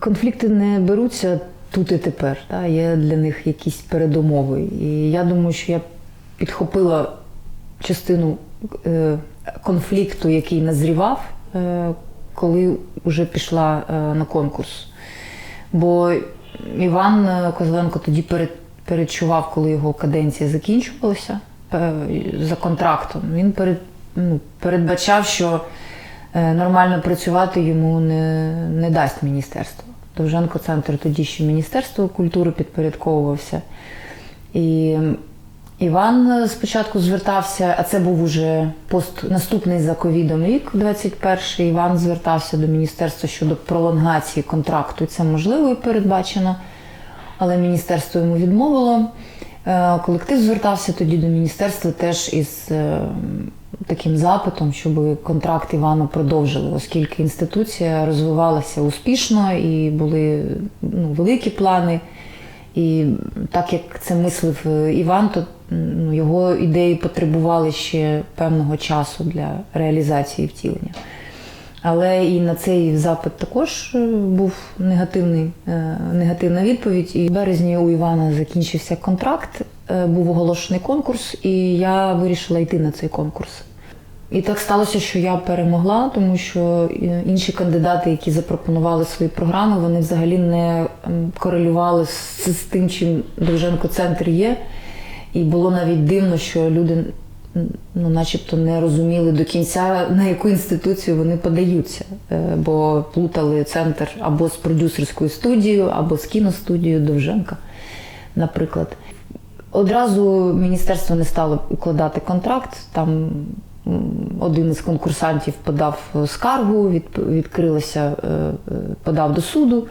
конфлікти не беруться тут і тепер. Та? Є для них якісь передумови. І я думаю, що я підхопила частину е, конфлікту, який назрівав, е, коли вже пішла е, на конкурс. Бо Іван Козленко тоді перед, передчував, коли його каденція закінчувалася за контрактом. Він перед, ну, передбачав, що нормально працювати йому не, не дасть міністерство. Довженко центр тоді ще Міністерство культури підпорядковувався. І Іван спочатку звертався, а це був уже пост наступний за ковідом рік, 21-й. Іван звертався до міністерства щодо пролонгації контракту. Це можливо і передбачено, але міністерство йому відмовило. Е, Колектив звертався тоді до міністерства теж із е, таким запитом, щоб контракт Івану продовжили, оскільки інституція розвивалася успішно і були ну, великі плани. І так як це мислив е, Іван, то ну, його ідеї потребували ще певного часу для реалізації втілення. Але і на цей запит також е, був негативний, е, негативна відповідь. І в березні у Івана закінчився контракт, був оголошений конкурс, і я вирішила йти на цей конкурс. І так сталося, що я перемогла, тому що е, інші кандидати, які запропонували свої програми, вони взагалі не корелювали з, з тим, чим Довженко центр є. І було навіть дивно, що люди ну, начебто не розуміли до кінця, на яку інституцію вони подаються, Е, бо плутали центр або з продюсерською студією, або з кіностудією Довженка, наприклад. Одразу міністерство не стало укладати контракт. Там один із конкурсантів подав е, скаргу, від, відкрилося, е, е, подав до суду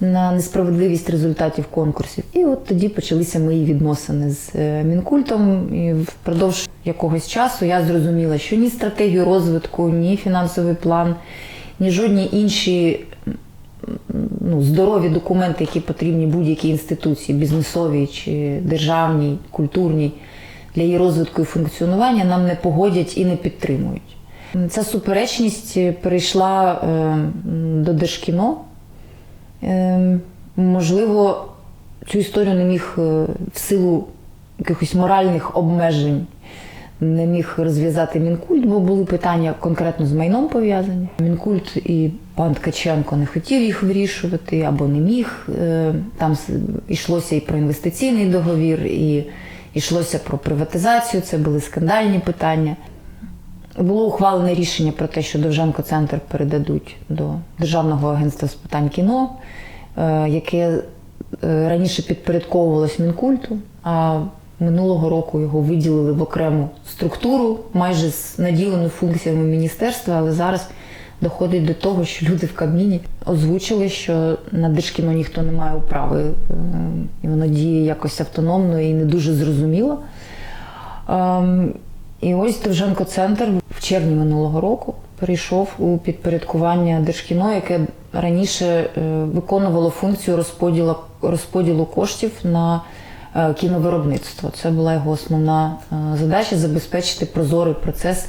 на несправедливість результатів конкурсів. І от тоді почалися мої відносини з Мінкультом. І впродовж якогось часу я зрозуміла, що ні стратегію розвитку, ні фінансовий план, ні жодні інші ну, здорові документи, які потрібні будь-якій інституції, бізнесовій чи державній, культурній, для її розвитку і функціонування нам не погодять і не підтримують. Ця суперечність перейшла е, до Держкіно. Е, можливо, цю історію не міг е, в силу якихось моральних обмежень не міг розв'язати Мінкульт, бо були питання конкретно з майном пов'язані. Мінкульт і пан Ткаченко не хотів їх вирішувати або не міг. Е, Там йшлося і про інвестиційний договір, і йшлося про приватизацію. Це були скандальні питання. Було ухвалене рішення про те, що Довженко центр передадуть до Державного агентства з питань кіно, е, яке е, раніше підпорядковувалось Мінкульту, а минулого року його виділили в окрему структуру, майже з наділену функціями міністерства, але зараз доходить до того, що люди в Кабміні озвучили, що на Держкіно ніхто не має управи, е, і воно діє якось автономно і не дуже зрозуміло. Ем, І ось Довженко центр в червні минулого року перейшов у підпорядкування Держкіно, яке раніше е, виконувало функцію розподілу, розподілу коштів на кіновиробництво. Це була його основна е, задача забезпечити прозорий процес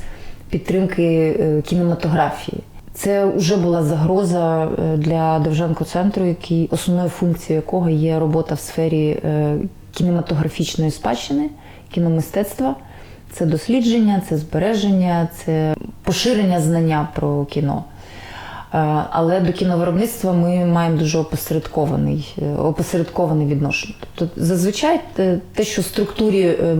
підтримки е, кінематографії. Це вже була загроза е, для Довженко центру, який основною функцією якого є робота в сфері е, кінематографічної спадщини, кіномистецтва. Це дослідження, це збереження, це поширення знання про кіно. Е, Але до кіновиробництва ми маємо дуже опосередкований, е, опосередковане відношення. Тобто зазвичай те, те, що в структурі е,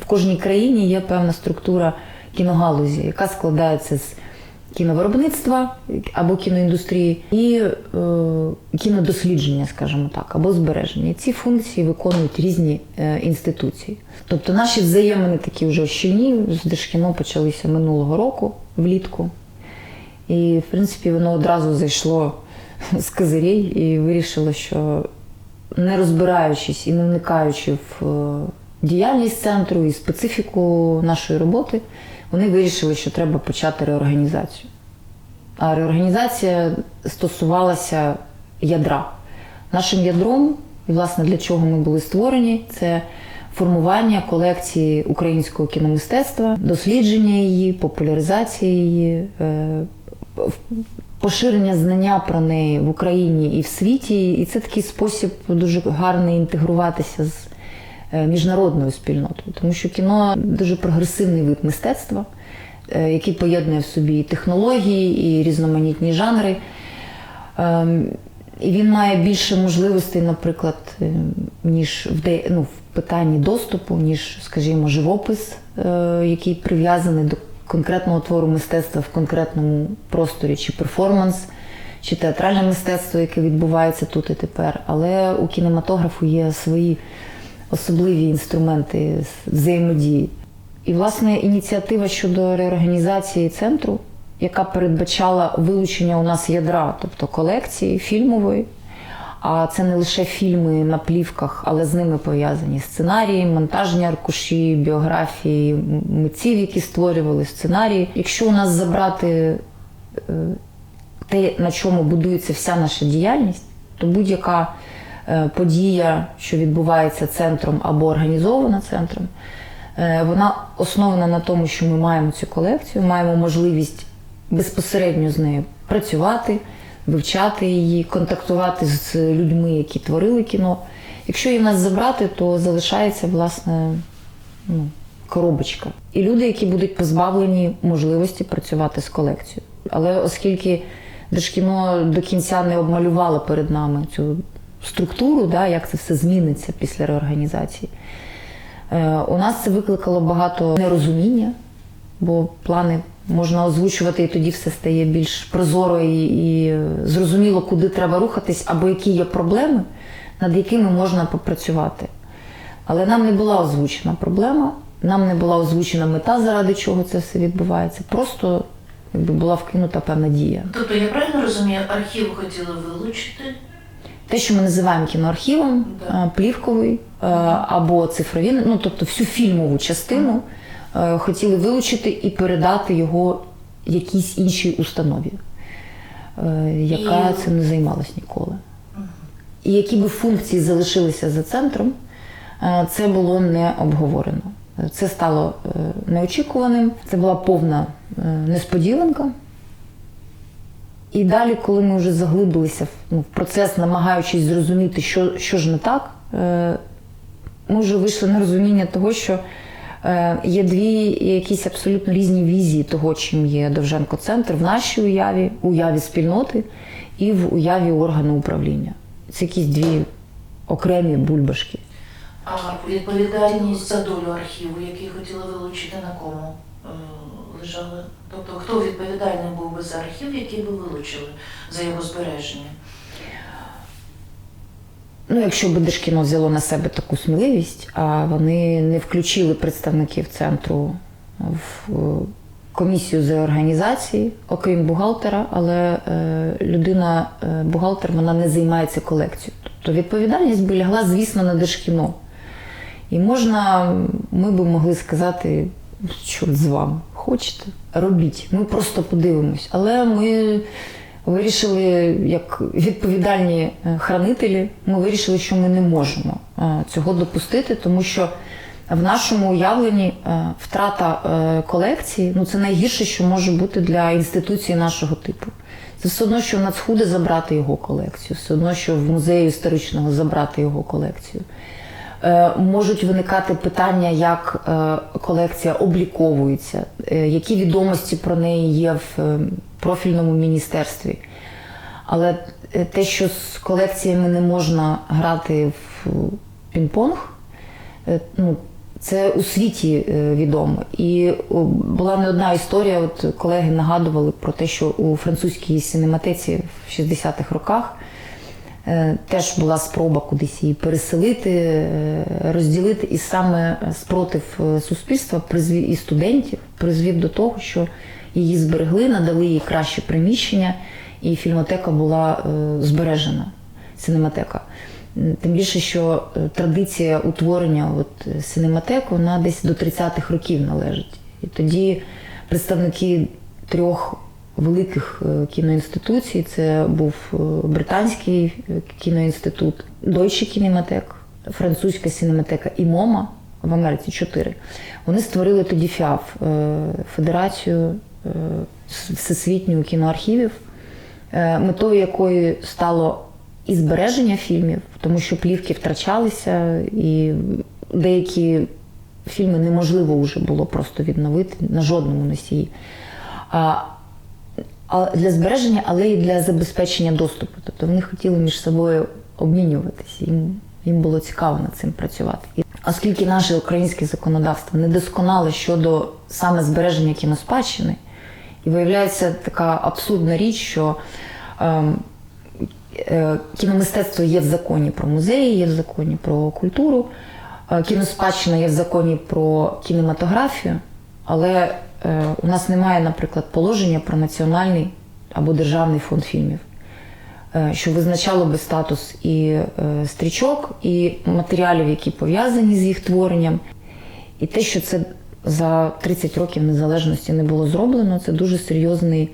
в кожній країні є певна структура кіногалузі, яка складається з кіновиробництва або кіноіндустрії і е, кінодослідження, скажімо так, або збереження. Ці функції виконують різні е, інституції. Тобто наші взаємини такі вже щільні з Держкіно почалися минулого року влітку. І, в принципі, воно одразу зайшло з козирей і вирішило, що не розбираючись і не вникаючи в е, діяльність центру і специфіку нашої роботи, вони вирішили, що треба почати реорганізацію. А реорганізація стосувалася ядра. Нашим ядром, і власне для чого ми були створені, це формування колекції українського кіномистецтва, дослідження її, популяризація її, е, поширення знання про неї в Україні і в світі. І це такий спосіб дуже гарний інтегруватися з е, міжнародною спільнотою, тому що кіно дуже прогресивний вид мистецтва, е, який поєднує в собі технології, і різноманітні жанри. Ем, І він має більше можливостей, наприклад, е, ніж в, де, ну, в питанні доступу, ніж, скажімо, живопис, який прив'язаний до конкретного твору мистецтва в конкретному просторі, чи перформанс, чи театральне мистецтво, яке відбувається тут і тепер. Але у кінематографу є свої особливі інструменти взаємодії. І, власне, ініціатива щодо реорганізації центру, яка передбачала вилучення у нас ядра, тобто колекції фільмової. А це не лише фільми на плівках, але з ними пов'язані сценарії, монтажні аркуші, біографії митців, які створювали сценарії. Якщо у нас забрати е, те, на чому будується вся наша діяльність, то будь-яка е, подія, що відбувається центром або організована центром, е, вона основана на тому, що ми маємо цю колекцію, маємо можливість безпосередньо з нею працювати, вивчати її, контактувати з людьми, які творили кіно. Якщо її в нас забрати, то залишається власне ну, коробочка. І люди, які будуть позбавлені можливості працювати з колекцією. Але оскільки Держкіно до кінця не обмалювало перед нами цю структуру, да, як це все зміниться після реорганізації, е, у нас це викликало багато нерозуміння, бо плани можна озвучувати, і тоді все стає більш прозоро і, і зрозуміло, куди треба рухатись, або які є проблеми, над якими можна попрацювати. Але нам не була озвучена проблема, нам не була озвучена мета, заради чого це все відбувається. Просто якби була вкинута певна дія. Тобто я правильно розумію, архів хотіли вилучити? Те, що ми називаємо кіноархівом, Да. е, плівковий е, або цифрові, ну тобто всю фільмову частину хотіли вилучити і передати його якійсь іншій установі, е, яка І- цим не займалась ніколи. І які би функції залишилися за центром, е, це було не обговорено. Це стало е, неочікуваним, це була повна е, несподіванка. І далі, коли ми вже заглибилися в, ну, процес, намагаючись зрозуміти, що, що ж не так, е, ми вже вийшли на розуміння того, що е, є дві якісь абсолютно різні візії того, чим є Довженко центр в нашій уяві, уяві спільноти і в уяві органу управління. Це якісь дві окремі бульбашки. А відповідальність за долю архіву, який хотіли вилучити, на кому е, лежали? Тобто хто відповідальний був би за архів, який би вилучили за його збереження? Ну, якщо б Держкіно взяло на себе таку сміливість, а вони не включили представників центру в е, комісію з реорганізації, окрім бухгалтера, але е, людина, е, бухгалтер, вона не займається колекцією. Тобто відповідальність би лягла, звісно, на Держкіно. І можна, ми би могли сказати, чорт з вами, хочете, робіть. Ми просто подивимось. Але ми вирішили, як відповідальні е, хранителі, ми вирішили, що ми не можемо е, цього допустити, тому що в нашому уявленні е, втрата колекції ну це найгірше, що може бути для інституції нашого типу. Це все одно, що в Нацхуди забрати його колекцію, все одно, що в музею історичного забрати його колекцію. Можуть виникати питання, як колекція обліковується, які відомості про неї є в профільному міністерстві. Але е, те, що з колекціями не можна грати в пінг-понг, е, ну, це у світі е, відомо. І була не одна історія. От колеги нагадували про те, що у французькій синематеці в 60-х роках теж була спроба кудись її переселити, розділити, і саме спротив суспільства і студентів призвів до того, що її зберегли, надали їй краще приміщення, і фільмотека була е, збережена, синематека. Тим більше, що е, традиція утворення от, синематек, вона десь до 30-х років належить. І тоді представники трьох великих е, кіноінституцій, це був Британський кіноінститут, Deutsche Кінематек, Французька синематека і МОМА в Америці чотири. Вони створили тоді ФІАФ, Федерацію е, кіноархівів. е, метою якої стало і збереження фільмів, тому що плівки втрачалися, і деякі фільми неможливо вже було просто відновити на жодному носії. А, для збереження, але і для забезпечення доступу. Тобто вони хотіли між собою обмінюватися. Їм, їм було цікаво над цим працювати. І оскільки наше українське законодавство недосконале щодо саме збереження кіноспадщини, і виявляється така абсурдна річ, що ем, е, кіномистецтво є в законі про музеї, є в законі про культуру, е, кіноспадщина є в законі про кінематографію, але е, у нас немає, наприклад, положення про національний або державний фонд фільмів, е, що визначало би статус і е, стрічок, і матеріалів, які пов'язані з їх творенням. І те, що це за 30 років незалежності не було зроблено, це дуже серйозний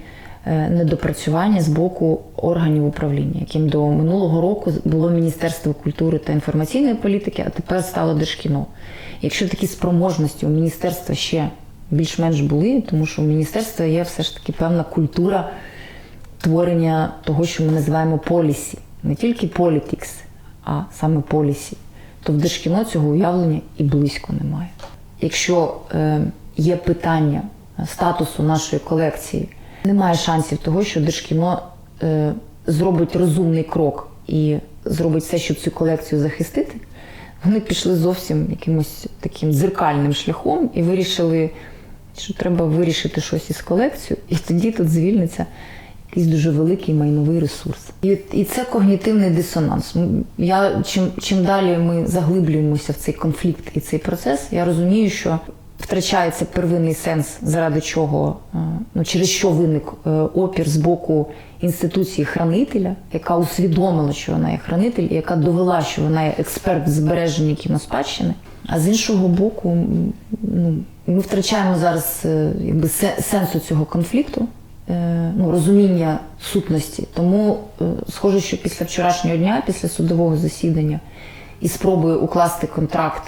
е, недопрацювання з боку органів управління, яким до минулого року було Міністерство культури та інформаційної політики, а тепер стало Держкіно. Якщо такі спроможності у міністерства ще більш-менш були, тому що у міністерства є все ж таки певна культура творення того, що ми називаємо полісі, не тільки politics, а саме полісі, то в Держкіно цього уявлення і близько немає. Якщо е, є питання статусу нашої колекції, немає шансів того, що Держкіно е, зробить розумний крок і зробить все, щоб цю колекцію захистити. Вони пішли зовсім якимось таким дзеркальним шляхом і вирішили, що треба вирішити щось із колекцією, і тоді тут звільниться якийсь дуже великий майновий ресурс. І, і це когнітивний дисонанс. Я, чим, чим далі ми заглиблюємося в цей конфлікт і цей процес, я розумію, що втрачається первинний сенс, заради чого, е, ну, через що виник е, опір з боку інституції хранителя, яка усвідомила, що вона є хранитель, і яка довела, що вона є експерт в збереженні кіноспадщини. А з іншого боку, ну, ми втрачаємо зараз е, якби, сенсу цього конфлікту ну, розуміння сутності. Тому е, схоже, що після вчорашнього дня, після судового засідання і спроби укласти контракт,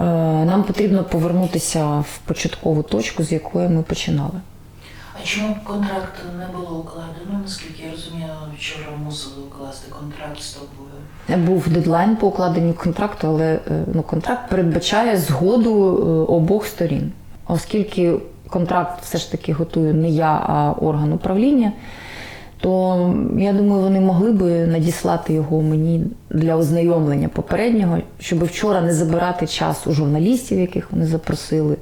е, нам потрібно повернутися в початкову точку, з якої ми починали. А чому контракт не було укладено? Наскільки я розумію, вчора мусили укласти контракт з тобою. Був дедлайн по укладенню контракту, але е, ну, контракт передбачає згоду е, обох сторін. Оскільки контракт все ж таки готую не я, а орган управління, то я думаю, вони могли би надіслати його мені для ознайомлення попереднього, щоб вчора не забирати час у журналістів, яких вони запросили,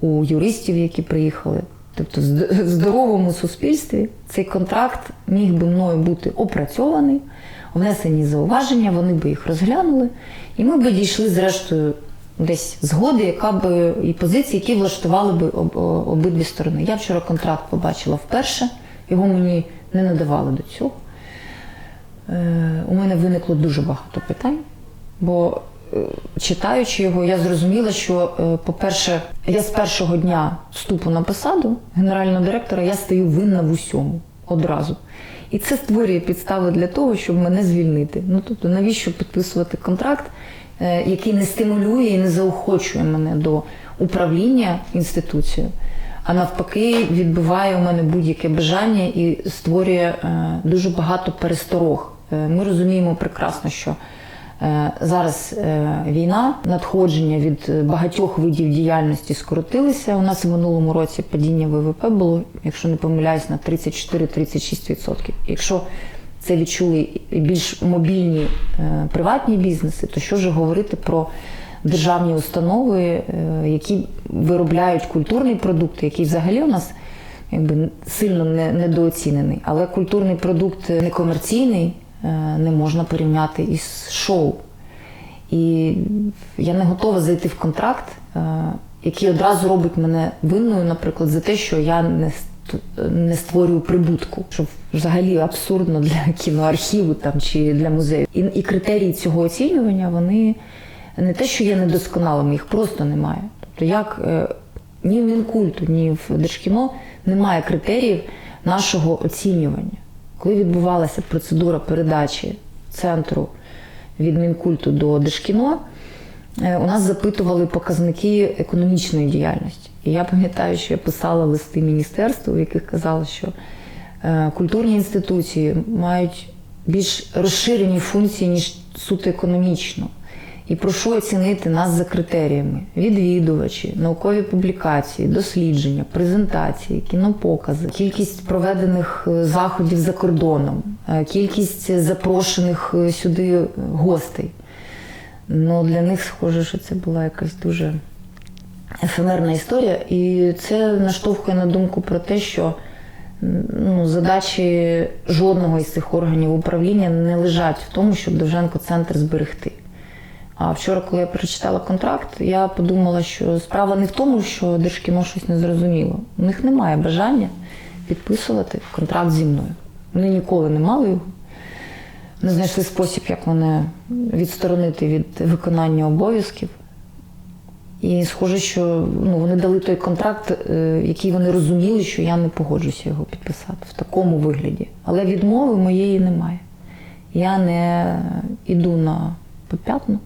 у юристів, які приїхали. Тобто, в здоровому суспільстві цей контракт міг би мною бути опрацьований, внесені зауваження, вони би їх розглянули, і ми би дійшли зрештою десь згоди, яка би і позиції, які влаштували о- обидві сторони. Я вчора контракт побачила вперше, його мені не надавали до цього. Е, у мене виникло дуже багато питань, бо е, читаючи його, я зрозуміла, що, е, по-перше, я з першого дня вступу на посаду генерального директора я стаю винна в усьому одразу. І це створює підстави для того, щоб мене звільнити. Ну тобто, навіщо підписувати контракт, який не стимулює і не заохочує мене до управління інституцією, а навпаки, відбиває у мене будь-яке бажання і створює е, дуже багато пересторог. Е, Ми розуміємо прекрасно, що е, зараз е, війна, надходження від е, багатьох видів діяльності скоротилися. У нас в минулому році падіння ВВП було, якщо не помиляюсь, на 34-36%. Якщо це відчули більш мобільні е, приватні бізнеси, то що ж говорити про державні установи, е, які виробляють культурний продукт, який взагалі у нас якби сильно не, недооцінений. Але культурний продукт некомерційний е, не можна порівняти із шоу. І я не готова зайти в контракт, який одразу робить мене винною, наприклад, за те, що я не не створюю прибутку, що взагалі абсурдно для кіноархіву там чи для музею. І, і критерії цього оцінювання вони не те, що є недосконалими, їх просто немає. Тобто, як е, ні в Мінкульту, ні в Держкіно немає критеріїв нашого оцінювання. Коли відбувалася процедура передачі центру від Мінкульту до Держкіно, е, у нас запитували показники економічної діяльності. І я пам'ятаю, що я писала листи міністерству, в яких казала, що Е, Культурні інституції мають більш розширені функції, ніж суто економічно. І прошу оцінити нас за критеріями: відвідувачі, наукові публікації, дослідження, презентації, кінопокази, кількість проведених е, заходів за кордоном, е, кількість запрошених сюди гостей. Ну, для них схоже, що це була якась дуже ефемерна історія. І це наштовхує на думку про те, що ну, задачі жодного із цих органів управління не лежать в тому, щоб Довженко центр зберегти. А вчора, коли я прочитала контракт, я подумала, що справа не в тому, що Держкіно щось не зрозуміло. У них немає бажання підписувати контракт зі мною. Вони ніколи не мали його. Не знайшли спосіб, як мене відсторонити від виконання обов'язків. І схоже, що ну, вони дали той контракт, е, який вони розуміли, що я не погоджуся його підписати в такому вигляді. Але відмови моєї немає. Я не йду на поп'ятну.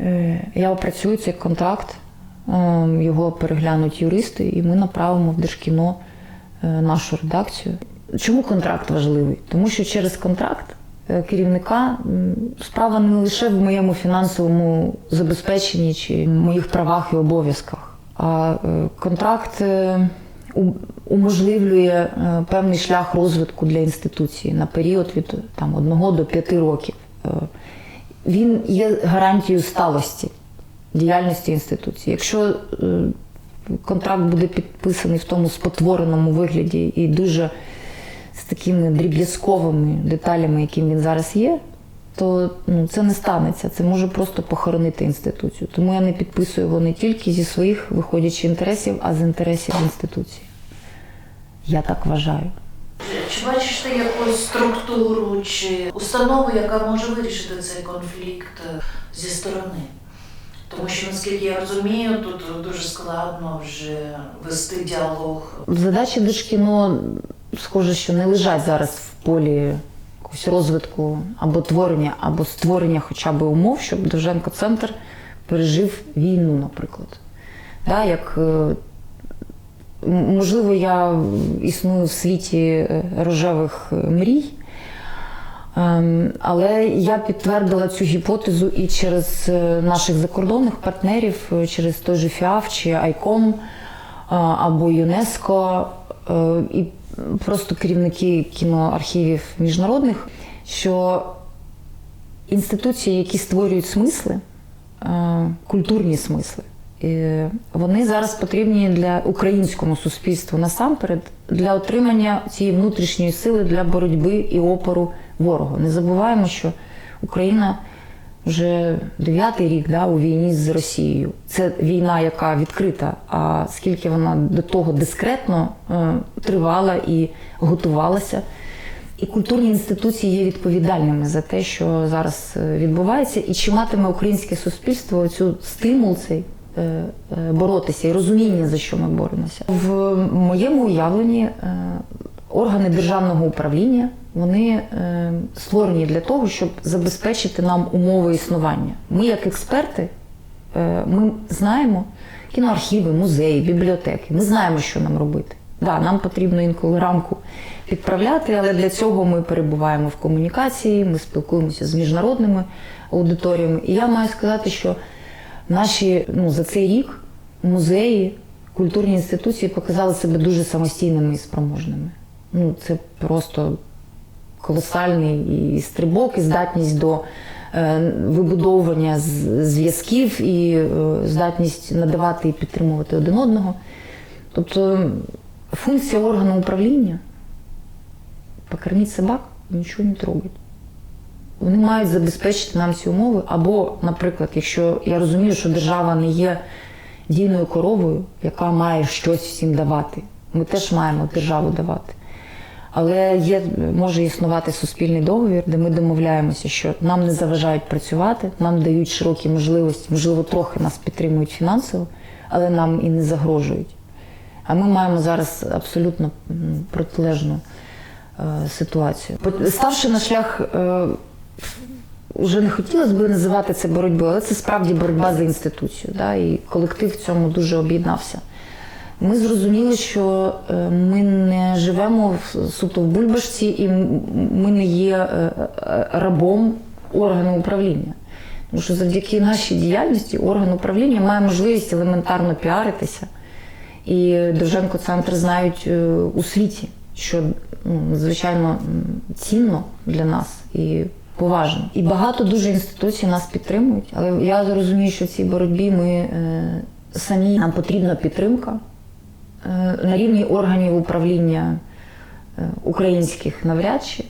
Е, Я опрацюю цей контракт, е, його переглянуть юристи, і ми направимо в Держкіно нашу редакцію. Чому контракт важливий? Тому що через контракт керівника справа не лише в моєму фінансовому забезпеченні чи моїх правах і обов'язках, а е, контракт е, уможливлює е, певний шлях розвитку для інституції на період від там, 1 до 5 років. Е, Він є гарантією сталості діяльності інституції. Якщо е, контракт буде підписаний в тому спотвореному вигляді і дуже з такими дріб'язковими деталями, яким він зараз є, то ну, це не станеться. Це може просто похоронити інституцію. Тому я не підписую його не тільки зі своїх виходячих інтересів, а з інтересів інституції. Я так вважаю. Чи бачиш ти якусь структуру чи установу, яка може вирішити цей конфлікт зі сторони? Тому що, наскільки я розумію, тут дуже складно вже вести діалог. Задачі Держкіно, схоже, що не лежать зараз в полі якогось розвитку або творення, або створення хоча б умов, щоб Довженко центр пережив війну, наприклад. Да, як, е, можливо, я існую в світі е, рожевих е, мрій. Ем, Але я підтвердила цю гіпотезу і через наших закордонних партнерів, через той же ФІАФ чи Айком або ЮНЕСКО, і просто керівники кіноархівів міжнародних, що інституції, які створюють смисли, е, культурні смисли, е, вони зараз потрібні для українському суспільству насамперед для отримання цієї внутрішньої сили для боротьби і опору ворогу. Не забуваємо, що Україна вже дев'ятий рік да, у війні з Росією. Це війна, яка відкрита. А скільки вона до того дискретно е, тривала і готувалася. І культурні інституції є відповідальними за те, що зараз е, відбувається, і чи матиме українське суспільство цю стимул цей е, е, боротися і розуміння, за що ми боремося. В моєму уявленні органи державного управління вони е, створені для того, щоб забезпечити нам умови існування. Ми, як експерти, е, ми знаємо кіноархіви, музеї, бібліотеки. Ми знаємо, що нам робити. Да, нам потрібно інколи рамку підправляти, але для цього ми перебуваємо в комунікації, ми спілкуємося з міжнародними аудиторіями. І я маю сказати, що наші ну, за цей рік музеї, культурні інституції показали себе дуже самостійними і спроможними. Ну, це просто колосальний і стрибок, і здатність до е, вибудовування зв'язків, і е, здатність надавати і підтримувати один одного. Тобто функція органу управління покорміть собак, нічого не трогать. Вони мають забезпечити нам ці умови. Або, наприклад, якщо я розумію, що держава не є дійною коровою, яка має щось всім давати. Ми теж маємо державу давати. Але є, може існувати суспільний договір, де ми домовляємося, що нам не заважають працювати, нам дають широкі можливості, можливо, трохи нас підтримують фінансово, але нам і не загрожують. А ми маємо зараз абсолютно протилежну е, ситуацію. Ставши на шлях, е, вже не хотілося б називати це боротьбою, але це справді боротьба за інституцію. Да? І колектив в цьому дуже об'єднався. Ми зрозуміли, що е, ми не живемо в- суто в бульбашці, і ми не є е, е, рабом органу управління. Тому що завдяки нашій діяльності орган управління має можливість елементарно піаритися. І Довженко центр знають у світі, що ну, звичайно цінно для нас і поважно. І багато дуже інституцій нас підтримують. Але я розумію, що в цій боротьбі ми самі нам потрібна підтримка на рівні органів управління е, українських навряд чи.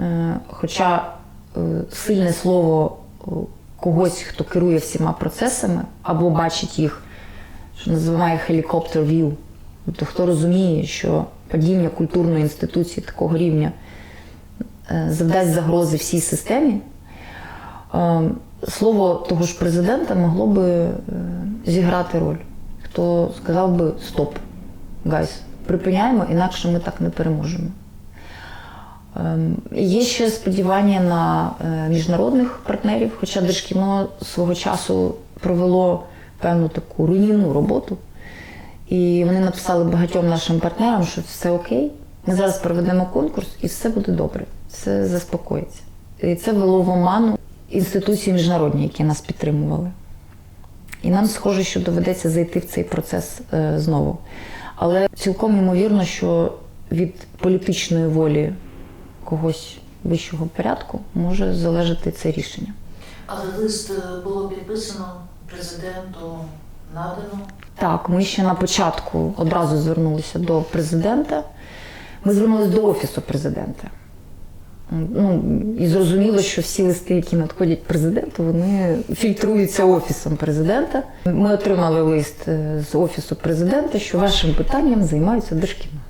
Е, Хоча е, сильне слово е, когось, хто керує всіма процесами або бачить їх, що називає helicopter view. Тобто хто розуміє, що падіння культурної інституції такого рівня е, завдасть загрози всій системі, е, слово того ж президента могло би е, зіграти роль. Хто сказав би стоп, гайс, припиняємо, інакше ми так не переможемо. Ем, Є ще сподівання на е, міжнародних партнерів, хоча Держкіно свого часу провело певну таку руйнівну роботу. І вони написали багатьом нашим партнерам, що все окей. Ми зараз проведемо конкурс і все буде добре, все заспокоїться. І це вело в оману інституції міжнародні, які нас підтримували. І нам схоже, що доведеться зайти в цей процес е, знову. Але цілком ймовірно, що від політичної волі когось вищого порядку може залежати це рішення. Але лист е, було підписано президенту, надано. Так, ми ще на початку одразу звернулися до президента. Ми звернулися до офісу президента. Ну, і зрозуміло, що всі листи, які надходять президенту, вони фільтруються офісом президента. Ми отримали лист е, з офісу президента, що вашим питанням займаються Держкіно.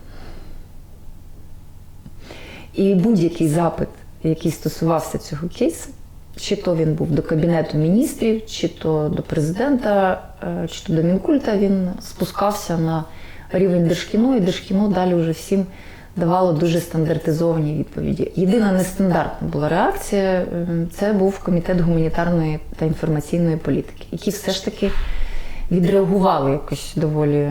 І будь-який запит, який стосувався цього кейсу, чи то він був до Кабінету міністрів, чи то до президента, е, чи то до Мінкульта, він спускався на рівень Держкіно, і Держкіно далі вже всім давало дуже стандартизовані відповіді. Єдина нестандартна була реакція е, це був комітет гуманітарної та інформаційної політики, які все ж таки відреагували якось доволі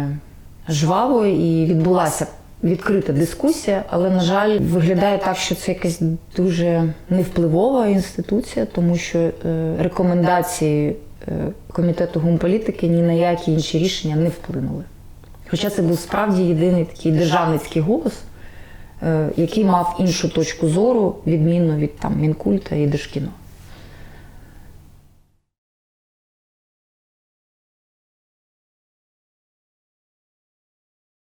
жваво і відбулася відкрита дискусія, але, на жаль, виглядає так, що це якась дуже невпливова інституція, тому що е, рекомендації е, комітету гумполітики ні на які інші рішення не вплинули. Хоча це був справді єдиний такий державницький голос, який мав іншу точку зору, відмінно від там Мінкульта і Держкіно.